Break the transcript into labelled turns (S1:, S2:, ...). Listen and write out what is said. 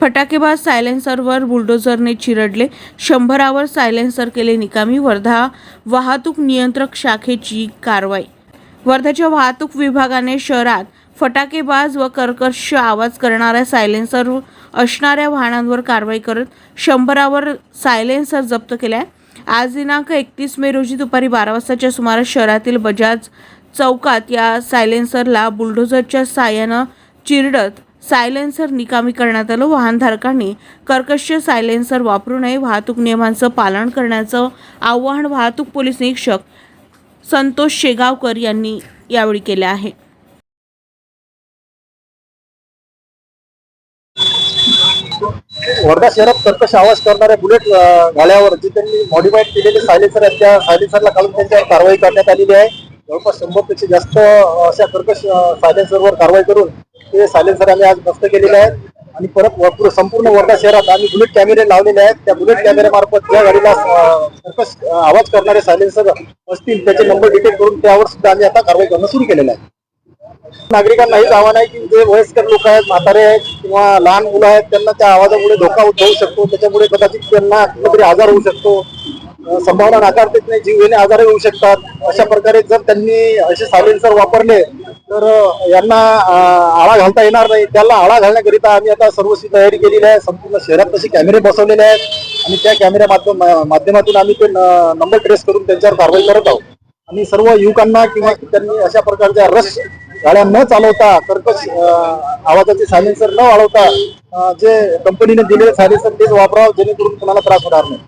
S1: फटाकेबाज सायलेन्सरवर बुलडोझरने चिरडले. शंभरावर silencer केले निकामी. वर्धा वाहतूक नियंत्रक शाखेची कारवाई. वर्ध्याच्या वाहतूक विभागाने शहरात फटाकेबाज व कर्कश आवाज करणाऱ्या सायलेन्सर असणाऱ्या वाहनांवर कारवाई करत शंभरावर सायलेन्सर जप्त केलाय. आज दिनांक एकतीस मे रोजी दुपारी बारा वाजताच्या सुमारास शहरातील बजाज चौकात या सायलेन्सरला बुलडोझरच्या साह्यानं चिरडत सायलेन्सर निकामी करण्यात आलं. वाहनधारकांनी कर्कश सायलेन्सर वापरू नये. वाहतूक नियमांचं पालन करण्याचं आवाहन वाहतूक पोलीस निरीक्षक संतोष शेगावकर यांनी यावेळी केले आहे.
S2: वर्धा शहरात कर्कश आवाज करणाऱ्या बुलेट अं, गाड्यावर जे त्यांनी मॉडिफाईड केलेले सायलेन्सर आहेत त्या सायलेन्सरला काढून त्यांच्यावर कारवाई करण्यात आलेली आहे. जवळपास शंभरपेक्षा जास्त अशा कर्कश सायलेन्सरवर कारवाई करून ते सायलेन्सर आम्ही आज नष्ट केलेले आहेत. आणि परत संपूर्ण वर्धा शहरात आम्ही बुलेट कॅमेरे लावलेले आहेत. त्या बुलेट कॅमेऱ्यामार्फत ज्या गाडीला अं, आवाज करणारे सायलेन्सर असतील त्याचे नंबर डिटेक्ट करून त्यावर सुद्धा आम्ही आता कारवाई करणं सुरू केलेलं आहे. नागरिकांना हेच आव्हान आहे की जे वयस्कर लोक आहेत म्हातारे आहेत किंवा लहान मुलं आहेत त्यांना त्या आवाजामुळे धोका उद्भवू शकतो. त्याच्यामुळे कदाचित त्यांना कुठेतरी आजार होऊ शकतो. संभावना नाकारतेच नाही जीवघेणे आजार होऊ शकतात. अशा प्रकारे जर त्यांनी असे सायलेन्सर वापरले तर यांना आळा घालता येणार नाही. त्याला आळा घालण्याकरिता आम्ही आता सर्वस्वी तयारी केलेली आहे. संपूर्ण शहरात तसे कॅमेरे बसवलेले आहेत. आणि त्या कॅमेऱ्या माध्यम माध्यमातून आम्ही ते नंबर ट्रेस करून त्यांच्यावर कारवाई करत आहोत. आणि सर्व युवकांना किंवा त्यांनी अशा प्रकारच्या रश गाड्या न चालवता कर्कश आवाजाचे सायलेन्सर न वाढवता जे कंपनीने दिलेले सायलेन्सर तेच वापरावं जेणेकरून कोणाला त्रास होणार नाही.